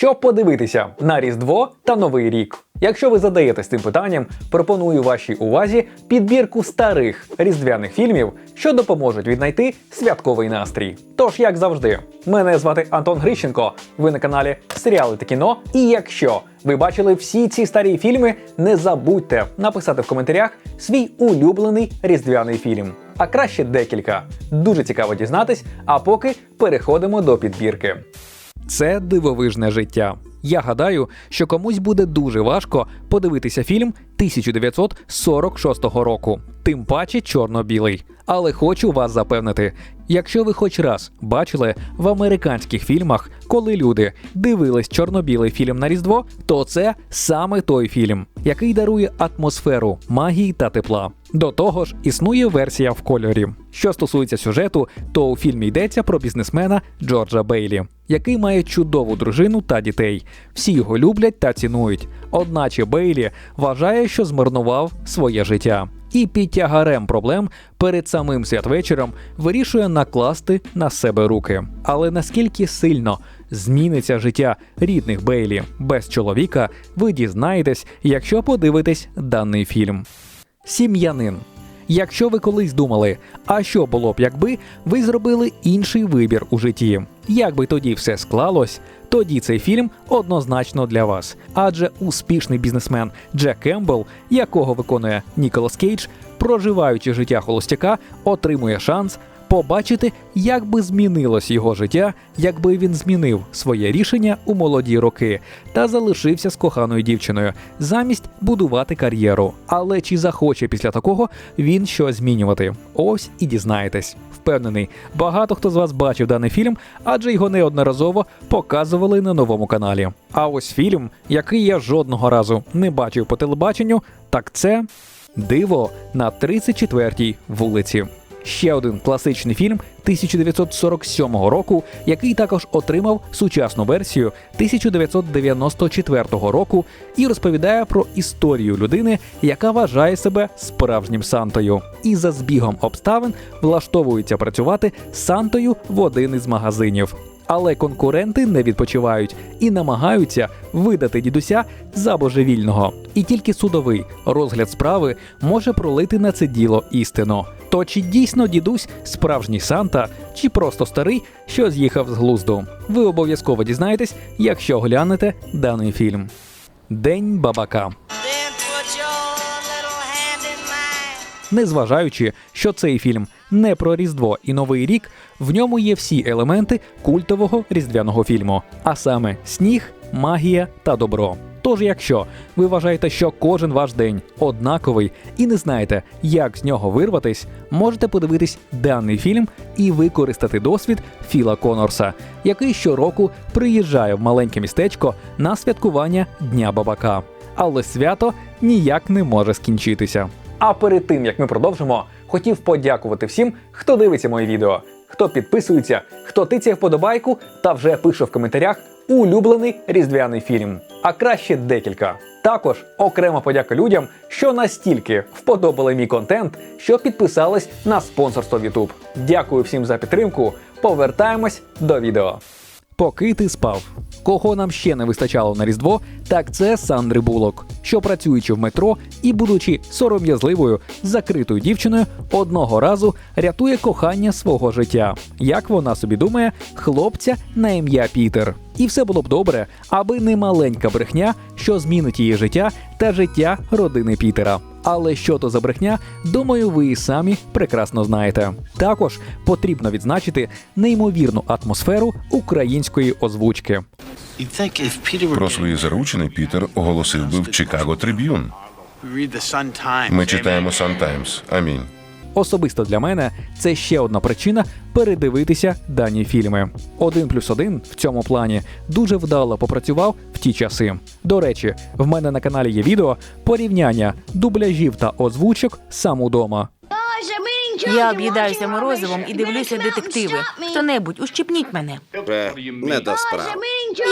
Що подивитися на Різдво та Новий рік? Якщо ви задаєтесь цим питанням, пропоную вашій увазі підбірку старих різдвяних фільмів, що допоможуть віднайти святковий настрій. Тож, як завжди, мене звати Антон Грищенко. Ви на каналі Серіали та кіно. І якщо ви бачили всі ці старі фільми, не забудьте написати в коментарях свій улюблений різдвяний фільм. А краще декілька. Дуже цікаво дізнатись. А поки переходимо до підбірки. Це дивовижне життя. Я гадаю, що комусь буде дуже важко подивитися фільм 1946 року, тим паче чорно-білий. Але хочу вас запевнити: якщо ви хоч раз бачили в американських фільмах, коли люди дивились чорно-білий фільм на Різдво, то це саме той фільм, який дарує атмосферу магії та тепла. До того ж, існує версія в кольорі. Що стосується сюжету, то у фільмі йдеться про бізнесмена Джорджа Бейлі, який має чудову дружину та дітей. Всі його люблять та цінують. Одначе Бейлі вважає, що змарнував своє життя. І під тягарем проблем перед самим святвечором вирішує накласти на себе руки. Але наскільки сильно зміниться життя рідних Бейлі без чоловіка, ви дізнаєтесь, якщо подивитесь даний фільм. Сім'янин. Якщо ви колись думали, а що було б, якби ви зробили інший вибір у житті, як би тоді все склалось, тоді цей фільм однозначно для вас. Адже успішний бізнесмен Джек Кембл, якого виконує Ніколас Кейдж, проживаючи життя холостяка, отримує шанс побачити, як би змінилось його життя, якби він змінив своє рішення у молоді роки та залишився з коханою дівчиною замість будувати кар'єру. Але чи захоче після такого він щось змінювати? Ось і дізнаєтесь. Впевнений, багато хто з вас бачив даний фільм, адже його неодноразово показували на новому каналі. А ось фільм, який я жодного разу не бачив по телебаченню, так це Диво на 34-й вулиці. Ще один класичний фільм 1947 року, який також отримав сучасну версію 1994 року і розповідає про історію людини, яка вважає себе справжнім Сантою, і за збігом обставин влаштовується працювати Сантою в один із магазинів. Але конкуренти не відпочивають і намагаються видати дідуся за божевільного. І тільки судовий розгляд справи може пролити на це діло істину. То чи дійсно дідусь справжній Санта, чи просто старий, що з'їхав з глузду? Ви обов'язково дізнаєтесь, якщо глянете даний фільм. День бабака. Незважаючи, що цей фільм не про Різдво і Новий рік, в ньому є всі елементи культового різдвяного фільму, а саме сніг, магія та добро. Тож, якщо ви вважаєте, що кожен ваш день однаковий і не знаєте, як з нього вирватись, можете подивитись даний фільм і використати досвід Філа Конорса, який щороку приїжджає в маленьке містечко на святкування Дня Бабака. Але свято ніяк не може скінчитися. А перед тим як ми продовжимо, хотів подякувати всім, хто дивиться мої відео, хто підписується, хто тицяє вподобайку та вже пише в коментарях улюблений різдвяний фільм. А краще декілька. Також окрема подяка людям, що настільки вподобали мій контент, що підписались на спонсорство YouTube. Дякую всім за підтримку. Повертаємось до відео. Поки ти спав. Кого нам ще не вистачало на Різдво, так це Сандри Булок, що працюючи в метро і будучи сором'язливою закритою дівчиною, одного разу рятує кохання свого життя. Як вона собі думає, хлопця на ім'я Пітер. І все було б добре, аби не маленька брехня, що змінить її життя та життя родини Пітера. Але що то за брехня, думаю, ви і самі прекрасно знаєте. Також потрібно відзначити неймовірну атмосферу української озвучки. Про свої заручини Пітер оголосив би в Чикаго Триб'юн. Ми читаємо Сан Таймс. Амінь. Особисто для мене це ще одна причина передивитися дані фільми. Один плюс один в цьому плані дуже вдало попрацював в ті часи. До речі, в мене на каналі є відео порівняння дубляжів та озвучок сам удома. Я об'їдаюся морозивом і дивлюся детективи. Хто-небудь, ущипніть мене. Вже не до справ.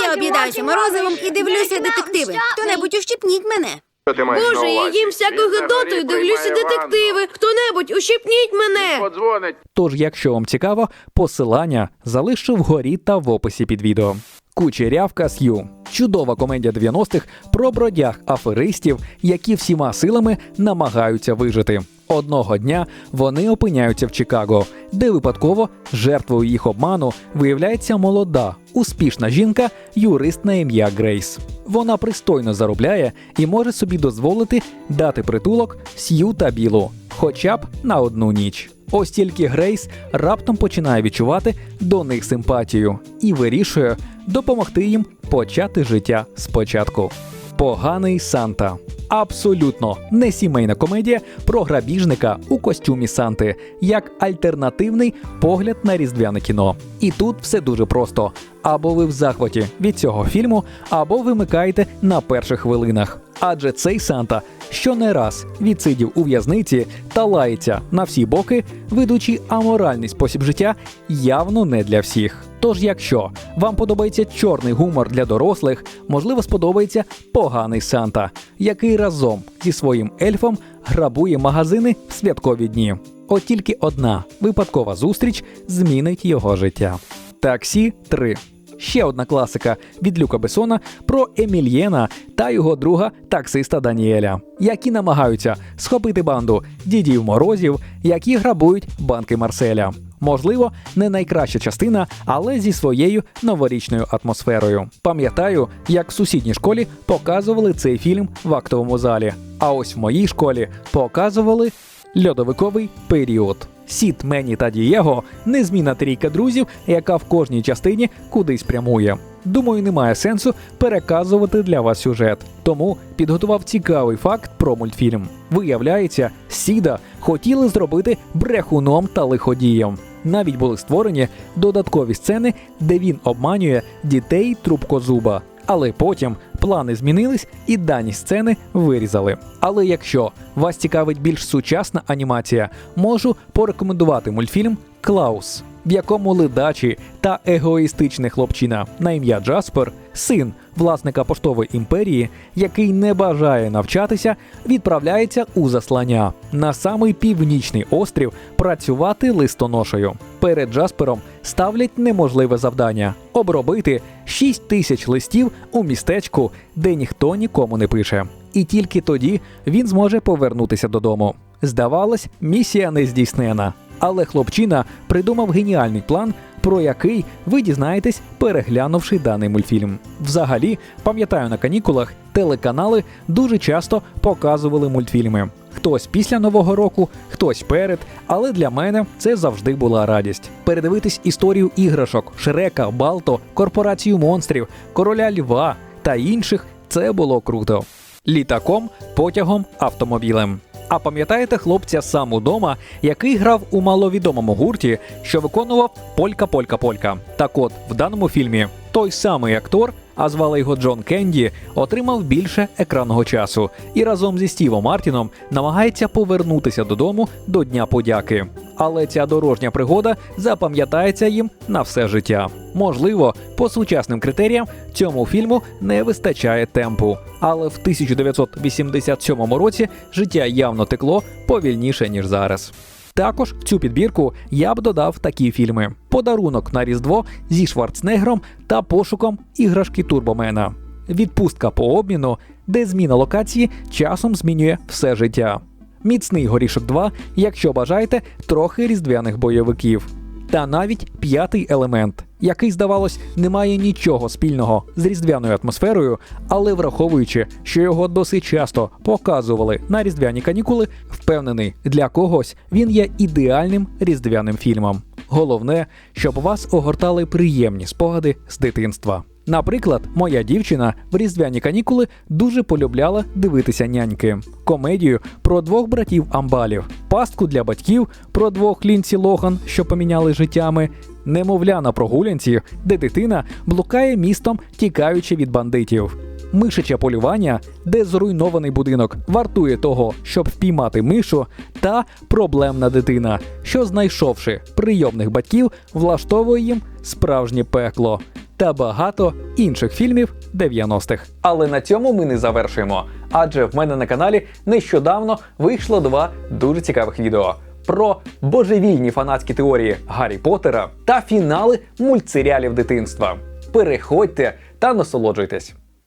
Я об'їдаюся морозивом і дивлюся детективи. Хто-небудь ущипніть мене. Боже, я їм всяку гидоту і дивлюся детективи. Хто-небудь, ущипніть мене. Подзвонить. Тож, якщо вам цікаво, посилання залишу вгорі та в описі під відео. Кучерявка Сью. Чудова комедія 90-х про бродяг аферистів, які всіма силами намагаються вижити. Одного дня вони опиняються в Чикаго, де випадково жертвою їх обману виявляється молода, успішна жінка, юрист на ім'я Грейс. Вона пристойно заробляє і може собі дозволити дати притулок Сью та Білу, хоча б на одну ніч. Ось тільки Грейс раптом починає відчувати до них симпатію і вирішує допомогти їм почати життя спочатку. Поганий Санта. Абсолютно не сімейна комедія про грабіжника у костюмі Санти, як альтернативний погляд на різдвяне кіно. І тут все дуже просто: або ви в захваті від цього фільму, або вимикаєте на перших хвилинах. Адже цей Санта що не раз відсидів у в'язниці та лається на всі боки, ведучи аморальний спосіб життя явно не для всіх. Тож, якщо вам подобається чорний гумор для дорослих, можливо, сподобається поганий Санта, який разом зі своїм ельфом грабує магазини в святкові дні. От тільки одна випадкова зустріч змінить його життя. Таксі 3 Ще одна класика від Люка Бесона про Емільєна та його друга таксиста Даніеля, які намагаються схопити банду дідів морозів, які грабують банки Марселя. Можливо, не найкраща частина, але зі своєю новорічною атмосферою. Пам'ятаю, як в сусідній школі показували цей фільм в актовому залі. А ось в моїй школі показували льодовиковий період. Сіт, Мені та Дієго незмінна трійка друзів, яка в кожній частині кудись прямує. Думаю, немає сенсу переказувати для вас сюжет. Тому підготував цікавий факт про мультфільм. Виявляється, Сіда хотіли зробити брехуном та лиходієм. Навіть були створені додаткові сцени, де він обманює дітей трубкозуба. Але потім плани змінились і дані сцени вирізали. Але якщо вас цікавить більш сучасна анімація, можу порекомендувати мультфільм Клаус, в якому ледачі та егоїстичний хлопчина на ім'я Джаспер, син власника поштової імперії, який не бажає навчатися, відправляється у заслання на самий північний острів працювати листоношею. Перед Джаспером ставлять неможливе завдання обробити 6 тисяч листів у містечку, де ніхто нікому не пише. І тільки тоді він зможе повернутися додому. Здавалось, місія не здійснена. Але хлопчина придумав геніальний план, про який ви дізнаєтесь, переглянувши даний мультфільм. Взагалі, пам'ятаю на канікулах, телеканали дуже часто показували мультфільми. Хтось після нового року, хтось перед, але для мене це завжди була радість. Передивитись історію іграшок, Шрека, Балто, корпорацію монстрів, короля Льва та інших це було круто. Літаком, потягом, автомобілем. А пам'ятаєте хлопця сам удома, який грав у маловідомому гурті, що виконував Полька Полька Полька? Так от, в даному фільмі той самий актор, а звали його Джон Кенді, отримав більше екранного часу і разом зі Стівом Мартіном намагається повернутися додому до Дня подяки. Але ця дорожня пригода запам'ятається їм на все життя. Можливо, по сучасним критеріям цьому фільму не вистачає темпу, але в 1987 році життя явно текло повільніше ніж зараз. Також в цю підбірку я б додав такі фільми: Подарунок на Різдво зі Шварценеггером та пошуком іграшки Турбомена, Відпустка по обміну, де зміна локації часом змінює все життя. Міцний горішок 2, якщо бажаєте, трохи різдвяних бойовиків. Та навіть п'ятий елемент, який, здавалось, не має нічого спільного з різдвяною атмосферою, але враховуючи, що його досить часто показували на різдвяні канікули, впевнений, для когось він є ідеальним різдвяним фільмом. Головне, щоб вас огортали приємні спогади з дитинства. Наприклад, моя дівчина в різдвяні канікули дуже полюбляла дивитися няньки, комедію про двох братів амбалів, пастку для батьків про двох лінці Логан, що поміняли життями, немовля на прогулянці, де дитина блукає містом, тікаючи від бандитів. Мишече полювання, де зруйнований будинок вартує того, щоб впіймати мишу, та проблемна дитина, що, знайшовши прийомних батьків, влаштовує їм справжнє пекло та багато інших фільмів 90-х. Але на цьому ми не завершуємо. Адже в мене на каналі нещодавно вийшло два дуже цікавих відео про божевільні фанатські теорії Гаррі Поттера та фінали мультсеріалів дитинства. Переходьте та насолоджуйтесь.